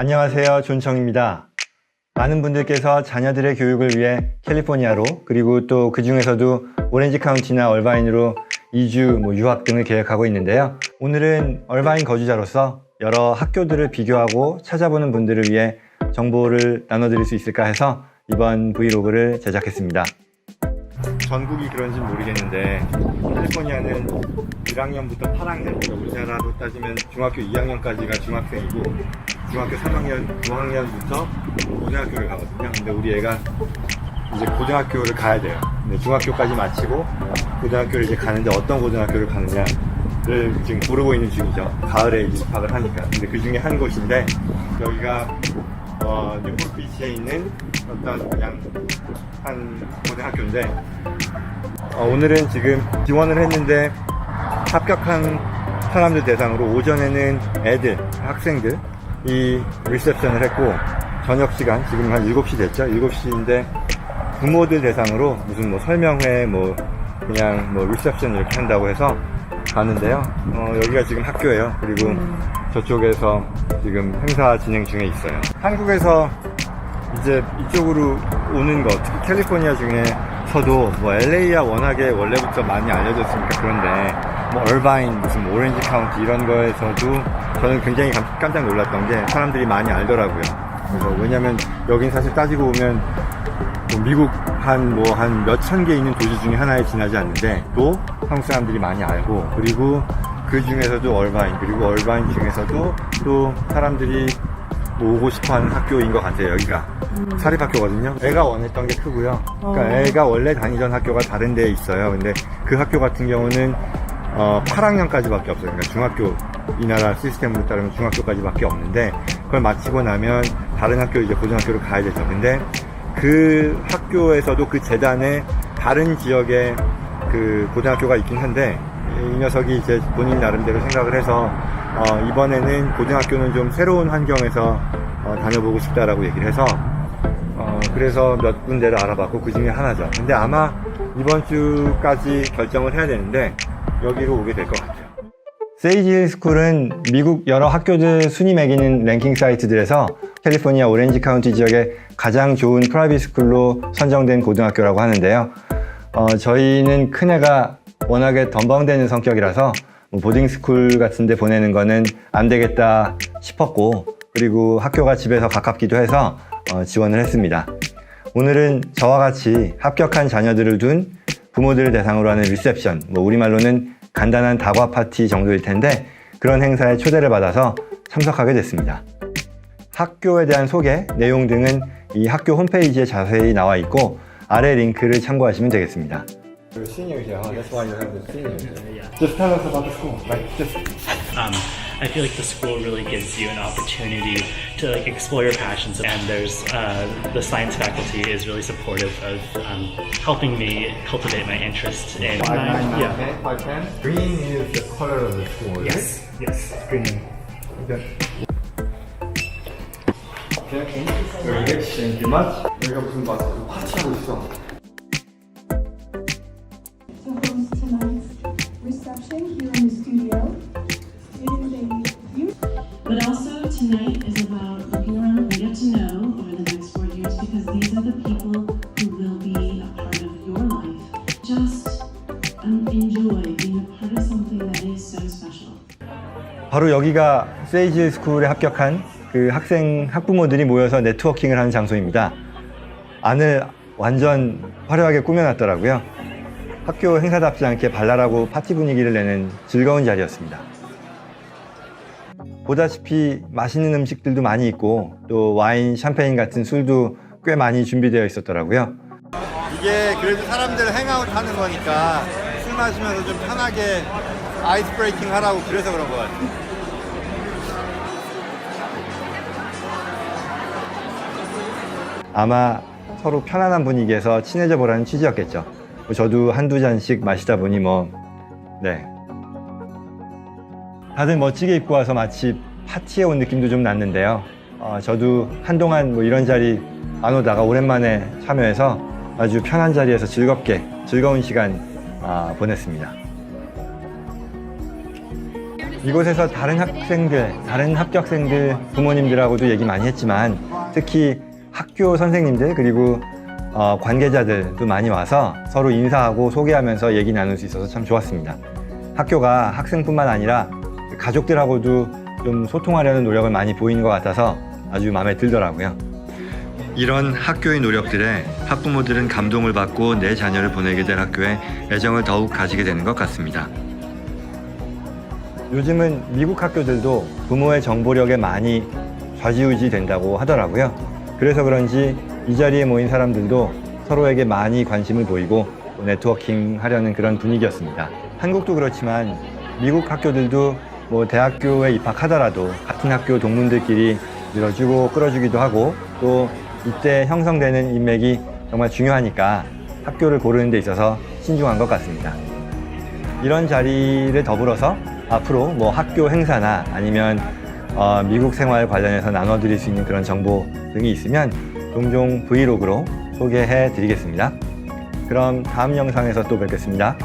안녕하세요. 존청입니다. 많은 분들께서 자녀들의 교육을 위해 캘리포니아로 그리고 또 그 중에서도 오렌지 카운티나 얼바인으로 이주, 뭐 유학 등을 계획하고 있는데요. 오늘은 얼바인 거주자로서 여러 학교들을 비교하고 찾아보는 분들을 위해 정보를 나눠드릴 수 있을까 해서 이번 브이로그를 제작했습니다. 전국이 그런지 모르겠는데 캘리포니아는 1학년부터 8학년, 그러니까 우리나라로 따지면 중학교 2학년까지가 중학생이고 중학교 3학년, 9학년부터 고등학교를 가거든요. 근데 우리 애가 이제 고등학교를 가야 돼요. 근데 중학교까지 마치고 고등학교를 이제 가는데 어떤 고등학교를 가느냐를 지금 고르고 있는 중이죠. 가을에 입학을 하니까. 근데 그 중에 한 곳인데 여기가 어, 뉴포비치에 있는 어떤 그냥 한 고등학교인데 어, 오늘은 지금 지원을 했는데 합격한 사람들 대상으로 오전에는 애들, 학생들 이 리셉션을 했고 저녁 시간 지금 한 7시 됐죠? 7시인데 부모들 대상으로 무슨 뭐 설명회 뭐 그냥 뭐 리셉션 이렇게 한다고 해서 가는데요. 어, 여기가 지금 학교예요. 그리고 저쪽에서 지금 행사 진행 중에 있어요. 한국에서 이제 이쪽으로 오는 거, 특히 캘리포니아 중에서도 뭐 LA야 워낙에 원래부터 많이 알려졌으니까 그런데 뭐 얼바인, 무슨 뭐 오렌지 카운티 이런 거에서도 저는 굉장히 감- 깜짝 놀랐던 게 사람들이 많이 알더라고요. 그래서 왜냐면 여긴 사실 따지고 보면 뭐 미국 한 뭐 한 몇 천 개 있는 도시 중에 하나에 지나지 않는데 또 한국 사람들이 많이 알고 그리고 그 중에서도 얼바인 그리고 얼바인 중에서도 또 사람들이 뭐 오고 싶어하는 학교인 것 같아요 여기가. 사립학교거든요. 애가 원했던 게 크고요. 그러니까 어. 애가 원래 다니던 학교가 다른 데에 있어요. 근데 그 학교 같은 경우는 어, 8학년까지밖에 없어요 그러니까 중학교 이 나라 시스템으로 따르면 중학교까지밖에 없는데 그걸 마치고 나면 다른 학교 이제 고등학교를 가야 되죠 근데 그 학교에서도 그 재단에 다른 지역에 그 고등학교가 있긴 한데 이 녀석이 이제 본인 나름대로 생각을 해서 어, 이번에는 고등학교는 좀 새로운 환경에서 어, 다녀보고 싶다라고 얘기를 해서 어, 그래서 몇 군데를 알아봤고 그 중에 하나죠. 근데 아마 이번 주까지 결정을 해야 되는데 여기로 오게 될 것 같아요. 세이지 스쿨은 미국 여러 학교들 순위 매기는 랭킹 사이트들에서 캘리포니아 오렌지 카운티 지역의 가장 좋은 프라이빗 스쿨로 선정된 고등학교라고 하는데요. 어, 저희는 큰애가 워낙에 덤벙대는 성격이라서 뭐 보딩 스쿨 같은 데 보내는 거는 안 되겠다 싶었고 그리고 학교가 집에서 가깝기도 해서 어, 지원을 했습니다. 오늘은 저와 같이 합격한 자녀들을 둔 부모들을 대상으로 하는 리셉션, 뭐 우리말로는 간단한 다과 파티 정도일 텐데 그런 행사에 초대를 받아서 참석하게 됐습니다. 학교에 대한 소개, 내용 등은 이 학교 홈페이지에 자세히 나와 있고 아래 링크를 참고하시면 되겠습니다. Senior here, huh? That's why you have the senior. Just tell us about the school. Like, just Um, I feel like the school really gives you an opportunity to like explore your passions, and there's uh, the science faculty is really supportive of um, helping me cultivate my interest in. yeah. five ten. Green is the color of the school. Yes. Yes. Green. Okay. Okay. Very good. Thank you much. 여기가 무슨 뭐 파티하고 있어. to host tonight's reception here in the studio. 바로 여기가 세이지 스쿨에 합격한 그 학생 학부모들이 모여서 네트워킹을 하는 장소입니다. 안을 완전 화려하게 꾸며놨더라고요. 학교 행사답지 않게 발랄하고 파티 분위기를 내는 즐거운 자리였습니다. 보다시피 맛있는 음식들도 많이 있고 또 와인, 샴페인 같은 술도 꽤 많이 준비되어 있었더라고요. 이게 그래도 사람들 행아웃 하는 거니까 술 마시면서 좀 편하게 아이스 브레이킹 하라고 그래서 그런 것 같아요. 아마 서로 편안한 분위기에서 친해져 보라는 취지였겠죠. 뭐 저도 한두 잔씩 마시다 보니 뭐, 네. 다들 멋지게 입고 와서 마치 파티에 온 느낌도 좀 났는데요. 어, 저도 한동안 뭐 이런 자리 안 오다가 오랜만에 참여해서 아주 편한 자리에서 즐겁게 즐거운 시간 아, 보냈습니다. 이곳에서 다른 학생들, 다른 합격생들 부모님들하고도 얘기 많이 했지만 특히 학교 선생님들 그리고 어, 관계자들도 많이 와서 서로 인사하고 소개하면서 얘기 나눌 수 있어서 참 좋았습니다. 학교가 학생뿐만 아니라 가족들하고도 좀 소통하려는 노력을 많이 보이는 것 같아서 아주 마음에 들더라고요. 이런 학교의 노력들에 학부모들은 감동을 받고 내 자녀를 보내게 될 학교에 애정을 더욱 가지게 되는 것 같습니다. 요즘은 미국 학교들도 부모의 정보력에 많이 좌지우지 된다고 하더라고요. 그래서 그런지 이 자리에 모인 사람들도 서로에게 많이 관심을 보이고 네트워킹 하려는 그런 분위기였습니다. 한국도 그렇지만 미국 학교들도 뭐 대학교에 입학하더라도 같은 학교 동문들끼리 밀어주고 끌어주기도 하고 또 이때 형성되는 인맥이 정말 중요하니까 학교를 고르는 데 있어서 신중한 것 같습니다. 이런 자리를 더불어서 앞으로 뭐 학교 행사나 아니면 어, 미국 생활 관련해서 나눠드릴 수 있는 그런 정보 등이 있으면 종종 브이로그로 소개해 드리겠습니다. 그럼 다음 영상에서 또 뵙겠습니다.